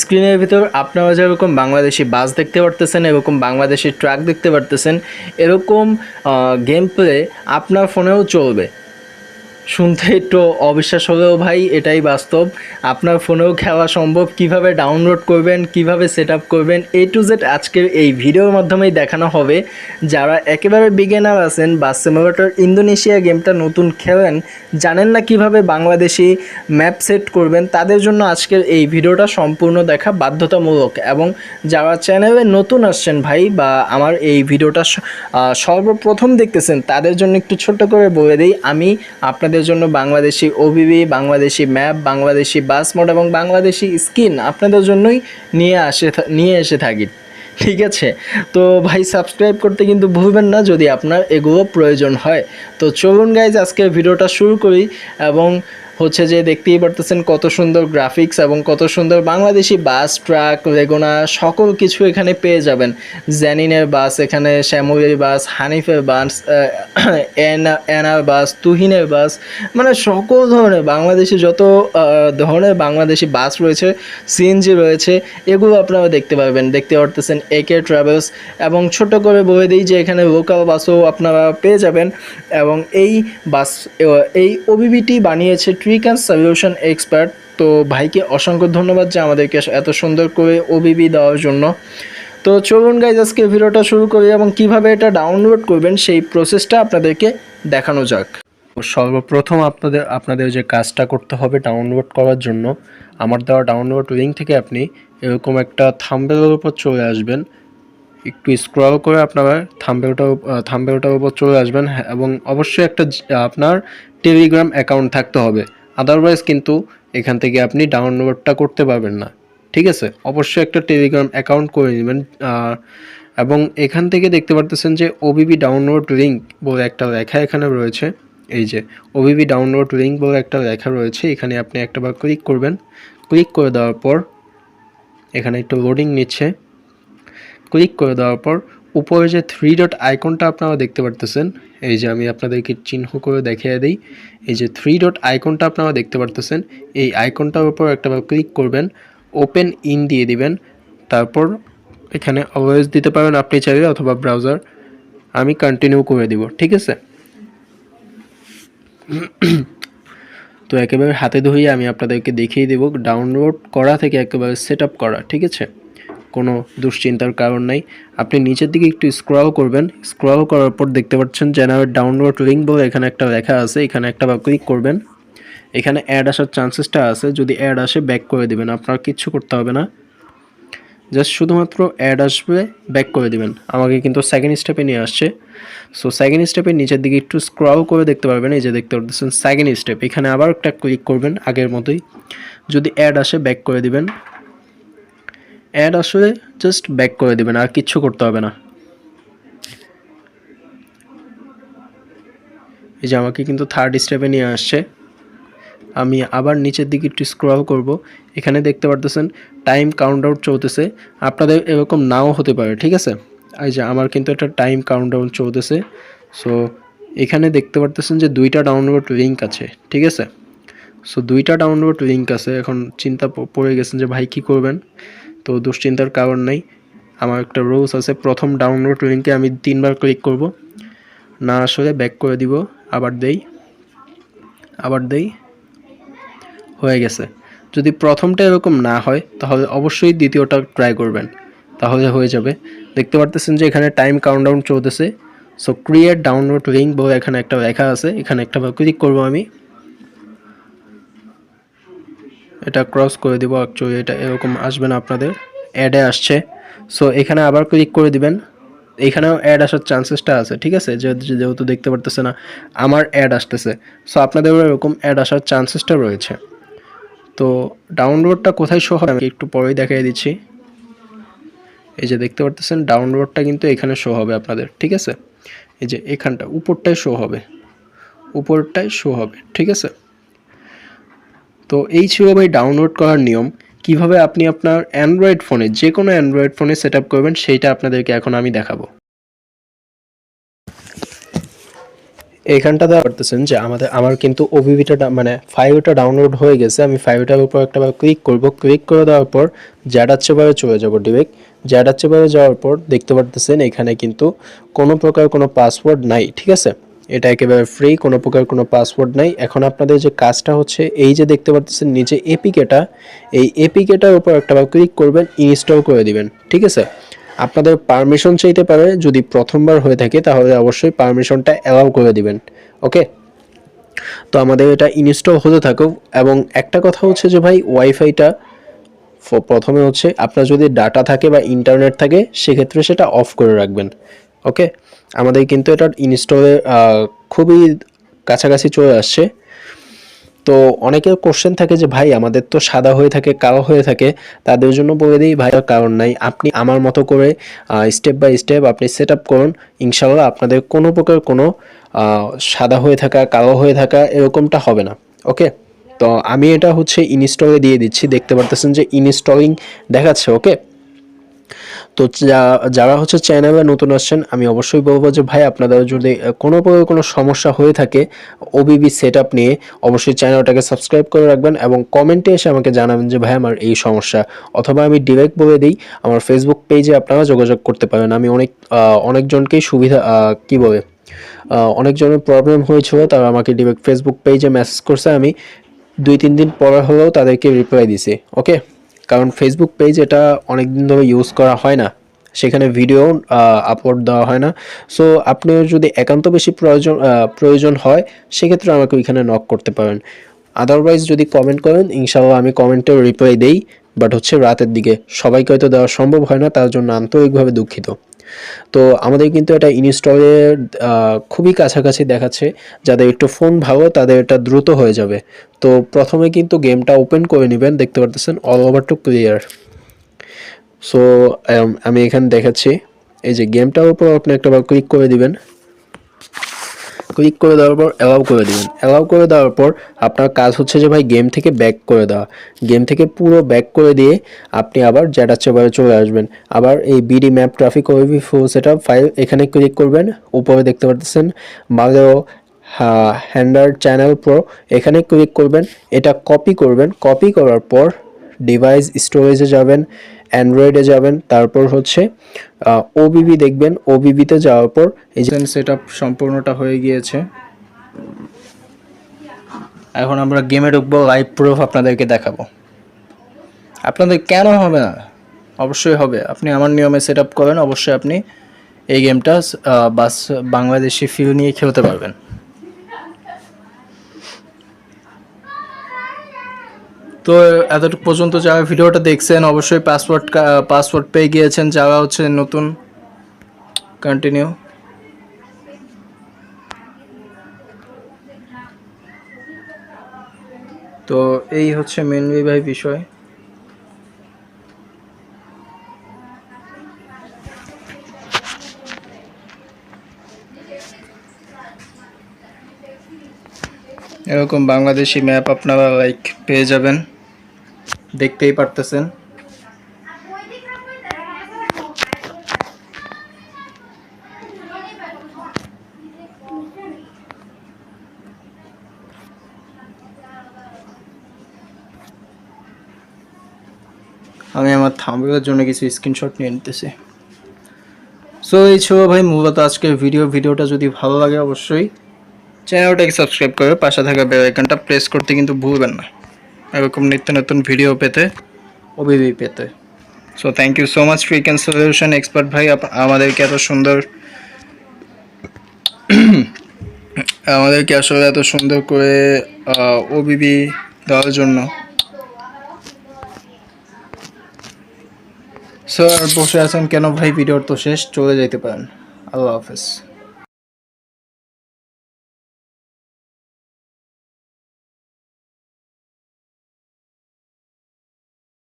স্ক্রিনের ভিতর আপনারা যেরকম বাংলাদেশি বাস দেখতে পারতেছেন, এরকম বাংলাদেশি ট্রাক দেখতে পারতেছেন, এরকম গেম প্লে আপনার ফোনেও চলবে। শুনতে একটু অবিশ্বাস হলেও ভাই, এটাই বাস্তব। আপনার ফোনেও খেলা সম্ভব। কীভাবে ডাউনলোড করবেন, কীভাবে সেট করবেন এ টু জেড আজকের এই ভিডিওর মাধ্যমেই দেখানো হবে। যারা একেবারে বিগিনার আছেন বা সিমুলেটর ইন্দোনেশিয়া গেমটা নতুন খেলেন, জানেন না কীভাবে বাংলাদেশি ম্যাপ সেট করবেন, তাদের জন্য আজকের এই ভিডিওটা সম্পূর্ণ দেখা বাধ্যতামূলক। এবং যারা চ্যানেলে নতুন আসছেন ভাই বা আমার এই ভিডিওটা সর্বপ্রথম দেখতেছেন, তাদের জন্য একটু ছোট্ট করে বলে দিই, আমি আপনাদের জন্য Bangladeshi OBB Bangladeshi map, Bangladeshi bus mode এবং বাংলাদেশি স্কিন আপনাদের জন্যই নিয়ে আসে নিয়ে এসে থাকি। ঠিক আছে? তো ভাই সাবস্ক্রাইব করতে কিন্তু ভুলবেন না যদি আপনার এগুলো প্রয়োজন হয়। তো চলুন গাইজ আজকে ভিডিওটা শুরু করি এবং হচ্ছে যে দেখতেই পারতেছেন কত সুন্দর গ্রাফিক্স এবং কত সুন্দর বাংলাদেশি বাস ট্রাক লেগোনা সকল কিছু এখানে পেয়ে যাবেন। জ্যানিনের বাস এখানে শ্যামলের বাস হানিফের বাস এনার বাস তুহিনের বাস মানে সকল ধরনের বাংলাদেশি যত ধরনের বাংলাদেশি বাস রয়েছে সিএনজি রয়েছে, এগুলো আপনারা দেখতে পারবেন। দেখতে পারতেছেন একে ট্রাভেলস এবং ছোট করে বলে দিই যে এখানে লোকাল বাসও আপনারা পেয়ে যাবেন এবং এই বাস এই ওবিবিটি বানিয়েছে অ্যান্ড সলিউশন এক্সপার্ট তো ভাইকে অসংখ্য ধন্যবাদ যে আমাদেরকে এত সুন্দর করে ওবিবি দেওয়ার জন্য। তো চলুন গাইজ আজকে ভিডিওটা শুরু করি এবং কীভাবে এটা ডাউনলোড করবেন সেই প্রসেসটা আপনাদেরকে দেখানো যাক। সর্বপ্রথম আপনাদের আপনাদের যে কাজটা করতে হবে ডাউনলোড করার জন্য, আমার দেওয়া ডাউনলোড লিঙ্ক থেকে আপনি এরকম একটা থাম্বেলের উপর চলে আসবেন। একটু স্ক্রল করে আপনারা থাম্বেলটার থাম্বেলটার উপর চলে আসবেন এবং অবশ্যই একটা আপনার টেলিগ্রাম অ্যাকাউন্ট থাকতে হবে। আদারওয়াইজ কিন্তু এখান থেকে আপনি ডাউনলোডটা করতে পারবেন না। ঠিক আছে? অবশ্যই একটা টেলিগ্রাম অ্যাকাউন্ট করে নেবেন এবং এখান থেকে দেখতে পারতেছেন যে ওবিবি ডাউনলোড লিঙ্ক বলে একটা লেখা এখানে রয়েছে। এই যে ওবিবি ডাউনলোড লিঙ্ক বলে একটা লেখা রয়েছে, এখানে আপনি একটাবার ক্লিক করবেন। ক্লিক করে দেওয়ার পর এখানে একটু লোডিং নিচ্ছে। ক্লিক করে দেওয়ার পর উপরে যে থ্রি ডট আইকনটা আপনারা দেখতে পারতেছেন, এই যে আমি আপনাদেরকে চিহ্ন করে দেখিয়ে দিই, এই যে থ্রি ডট আইকনটা আপনারা দেখতে পারতেছেন, এই আইকনটার উপর একটাবার ক্লিক করবেন ওপেন ইন দিয়ে দিবেন, তারপর এখানে অলওয়েজ দিতে পারেন আপনি চাইলে অথবা ব্রাউজার আমি কন্টিনিউ করে দিব, ঠিক আছে? তো একেবারে হাতে ধরিয়ে আমি আপনাদেরকে দেখিয়ে দেবো ডাউনলোড করা থেকে একেবারে সেট করা, ঠিক আছে? কোনো দুশ্চিন্তার কারণ নাই। আপনি নিচের দিকে একটু স্ক্রল করবেন। স্ক্রল করার পর দেখতে পাচ্ছেন জেনারেট ডাউনলোড লিঙ্ক বলে এখানে একটা লেখা আছে। এখানে একটা বা ক্লিক করবেন। এখানে অ্যাড আসার চান্সেসটা আছে। যদি অ্যাড আসে ব্যাক করে দেবেন। আপনার কিচ্ছু করতে হবে না। জাস্ট শুধুমাত্র অ্যাড আসবে ব্যাক করে দিবেন। আমাকে কিন্তু সেকেন্ড স্টেপে নিয়ে আসছে। সো সেকেন্ড স্টেপের নিচের দিকে একটু স্ক্রল করে দেখতে পারবেন। এই যে দেখতে পারতেছেন সেকেন্ড স্টেপ এখানে আবার একটা ক্লিক করবেন আগের মতোই। যদি অ্যাড আসে ব্যাক করে দিবেন। অ্যাড আসলে জাস্ট ব্যাক করে দেবেন, আর কিচ্ছু করতে হবে না। এই যে আমাকে কিন্তু থার্ড স্টেপে নিয়ে আসছে। আমি আবার নিচের দিকে একটু স্ক্রল করব। এখানে দেখতে পারতেছেন টাইম কাউন্ট আউট চলতেছে। আপনাদের এরকম নাও হতে পারে, ঠিক আছে? এই যে আমার কিন্তু একটা টাইম কাউন্ট ডাউন চলতেছে। সো এখানে দেখতে পারতেছেন যে দুইটা ডাউনলোড লিঙ্ক আছে, ঠিক আছে? সো দুইটা ডাউনলোড লিঙ্ক আছে। এখন চিন্তা পড়ে গেছেন যে ভাই কী করবেন? তো দুশ্চিন্তার কারণ নাই। আমার একটা রুলস আছে, প্রথম ডাউনলোড লিঙ্কে আমি তিনবার ক্লিক করব। না আসলে ব্যাক করে দিব, আবার দেই আবার দেই, হয়ে গেছে। যদি প্রথমটা এরকম না হয়, তাহলে অবশ্যই দ্বিতীয়টা ট্রাই করবেন, তাহলে হয়ে যাবে। দেখতে পারতেছেন যে এখানে টাইম কাউন্টডাউন চলতেছে। সো ক্রিয়েট ডাউনলোড লিঙ্ক বলে এখানে একটা লেখা আছে, এখানে একটা ক্লিক করব আমি। এটা ক্রস করে দিব অ্যাকচুয়ালি এটা এরকম আসবে না আপনাদের। অ্যাডে আসছে। সো এখানে আবার ক্লিক করে দিবেন। এখানেও অ্যাড আসার চান্সেসটা আছে, ঠিক আছে? যেহেতু দেখতে পারতেছে না, আমার অ্যাড আসতেছে। সো আপনাদেরও এরকম অ্যাড আসার চান্সেসটা রয়েছে। তো ডাউনলোডটা কোথায় শো হবে আমি একটু পরেই দেখিয়ে দিচ্ছি। এই যে দেখতে পারতেছেন ডাউনলোডটা কিন্তু এখানে শো হবে আপনাদের, ঠিক আছে? এই যে এখানটা, উপরটায় শো হবে। উপরটায় শো হবে, ঠিক আছে? তো এই ছিল ভাই ডাউনলোড করার নিয়ম, কীভাবে আপনি আপনার অ্যান্ড্রয়েড ফোনে যে কোনো অ্যান্ড্রয়েড ফোনে সেট করবেন, সেইটা আপনাদেরকে এখন আমি দেখাবো। এইখানটা দেওয়া করতেছেন যে আমাদের, আমার কিন্তু ওবিবিটা মানে ফাইলটা ডাউনলোড হয়ে গেছে, আমি ফাইলটার উপর একটা ক্লিক করব। ক্লিক করে দেওয়ার পর জ্যাডাচ্ছে বারে চলে যাব জ্যাডাচ্ছে বারে যাওয়ার পর দেখতে পারতেছেন এখানে কিন্তু কোনো প্রকার কোনো পাসওয়ার্ড নাই, ঠিক আছে? এটা একেবারে ফ্রি কোনো প্রকার কোনো পাসওয়ার্ড নাই। এখন আপনাদের যে কাজটা হচ্ছে, এই যে দেখতে পারতেছেন নিচে এপিকেটা এই এপিকেটার উপর একটা ক্লিক করবেন ইনস্টল করে দিবেন, ঠিক আছে? আপনাদের পারমিশন চাইতে পারে, যদি প্রথমবার হয়ে থাকে, তাহলে অবশ্যই পারমিশনটা অ্যালাউ করে দিবেন ওকে তো আমাদের এটা ইনস্টল হতে থাকুক, এবং একটা কথা হচ্ছে যে ভাই ওয়াইফাইটা প্রথমে হচ্ছে, আপনার যদি ডাটা থাকে বা ইন্টারনেট থাকে, সেক্ষেত্রে সেটা অফ করে রাখবেন ওকে আমাদের কিন্তু এটা ইনস্টলে খুবই কাছাকাছি চলে আসছে। তো অনেকের কোশ্চেন থাকে যে, ভাই, আমাদের তো সাদা হয়ে থাকে, কালো হয়ে থাকে, তাদের জন্য বলে দিই, ভাই কারণ নাই। আপনি আমার মতো করে স্টেপ বাই স্টেপ আপনি সেট আপ করুন। ইনশাল্লাহ আপনাদের কোনো প্রকার কোনো সাদা হয়ে থাকা, কালো হয়ে থাকা এরকমটা হবে না। ওকে তো আমি এটা হচ্ছে ইনস্টলে দিয়ে দিচ্ছি। দেখতে পারতেছেন যে ইনস্টলিং দেখাচ্ছে। ওকে তো যারা হচ্ছে চ্যানেলে নতুন আসছেন, আমি অবশ্যই বলব যে, ভাই, আপনাদের যদি কোনো প্রকার কোনো সমস্যা হয়ে থাকে ওবিবি সেট নিয়ে, অবশ্যই চ্যানেলটাকে সাবস্ক্রাইব করে রাখবেন এবং কমেন্টে এসে আমাকে জানাবেন যে, ভাই, আমার এই সমস্যা। অথবা আমি ডিরেক্ট বলে দিই, আমার ফেসবুক পেজে আপনারা যোগাযোগ করতে পারেন। আমি অনেক অনেকজনকেই সুবিধা কি বলে অনেকজনের প্রবলেম হয়েছিল, তারা আমাকে ডিরেক্ট ফেসবুক পেজে মেসেজ করছে। আমি দুই, তিন দিন পরে হলেও তাদেরকে রিপ্লাই দিছি। ওকে কারণ ফেসবুক পেজ এটা অনেক দিন ধরে ইউজ করা হয় না। সেখানে ভিডিও আপলোড দেওয়া হয় না। সো আপনি যদি একান্ত বেশি প্রয়োজন প্রয়োজন হয়, সেক্ষেত্রে আমাকে ওইখানে নক করতে পারেন। আদারওয়াইজ যদি কমেন্ট করেন ইনশাল্লাহ আমি কমেন্টের রিপ্লাই দেই। বাট হচ্ছে রাতের দিকে। সবাইকে হয়তো দেওয়া সম্ভব হয় না, তার জন্য আন্তরিকভাবে দুঃখিত। তো আমাদের কিন্তু এটা ইনস্টলের খুবই কাছাকাছি দেখাচ্ছে। যাদের একটু ফোন ভালো, তাদের এটা দ্রুত হয়ে যাবে। তো প্রথমে কিন্তু গেমটা ওপেন করে নেবেন, দেখতে পারতেছেন all over to clear so আমি এখানে দেখাচ্ছি। এই যে গেমটার উপর আপনি একটা ক্লিক করে দিবেন। ক্লিক করে দেওয়ার পর অ্যালাউ করে দিবেন। অ্যালাউ করে দেওয়ার পর আপনার কাজ হচ্ছে যে ভাই গেম থেকে ব্যাক করে দেওয়া। গেম থেকে পুরো ব্যাক করে দিয়ে আপনি আবার জ্যাটার চেবারে চলে আসবেন। আবার এই বিডি ম্যাপ ট্রাফিক ওয়েবি ফুল সেট ফাইল এখানে ক্লিক করবেন। উপরে দেখতে পাচ্ছেন মালেও হ্যান্ডার চ্যানেল প্রো এখানে ক্লিক করবেন। এটা কপি করবেন। কপি করার পর ডিভাইস স্টোরেজে যাবেন। অ্যান্ড্রয়েডে যাবেন, তারপর হচ্ছে ওবিবি দেখবেন ওবিবিতে যাওয়ার পর এই যে সেট সম্পূর্ণটা হয়ে গিয়েছে। এখন আমরা গেমে ঢুকবো লাইভ প্রুফ আপনাদেরকে দেখাবো। আপনাদের কেন হবে না? অবশ্যই হবে। আপনি আমার নিয়মে সেট করেন, অবশ্যই আপনি এই গেমটা বাস বাংলাদেশি ফিল নিয়ে খেলতে পারবেন। তো এতটুকু পর্যন্ত যারা ভিডিওটা দেখছেন, অবশ্যই পাসওয়ার্ড পাসওয়ার্ড পেয়ে গিয়েছেন। যারা হচ্ছে নতুন কন্টিনিউ তো এই হচ্ছে মেনলি ভাই বিষয়। এরকম বাংলাদেশি ম্যাপ আপনারা লাইক পেয়ে যাবেন। দেখতেই পারতেছেন। আমি আমার থাম্বেলের জন্য কিছু স্ক্রিনশট নিয়ে নিতেছি। সো এই ছিল ভাই, মূলত আজকের ভিডিও ভিডিওটা যদি ভালো লাগে, অবশ্যই চ্যানেলটাকে সাবস্ক্রাইব করে পাশে থাকা বেল আইকনটা প্রেস করতে কিন্তু ভুলবেন না। এরকম নিত্য নতুন ভিডিও পেতে ওবিবি পেতে। So thank you so much ফ্রিকেন solution expert ভাই। আমাদেরকে এত সুন্দর আমাদেরকে আসলে এত সুন্দর করে ওবিবি দেওয়ার জন্য। স্যার বসে আছেন কেন ভাই? ভিডিওর তো শেষ, চলে যেতে পারেন। আল্লাহ হাফেজ।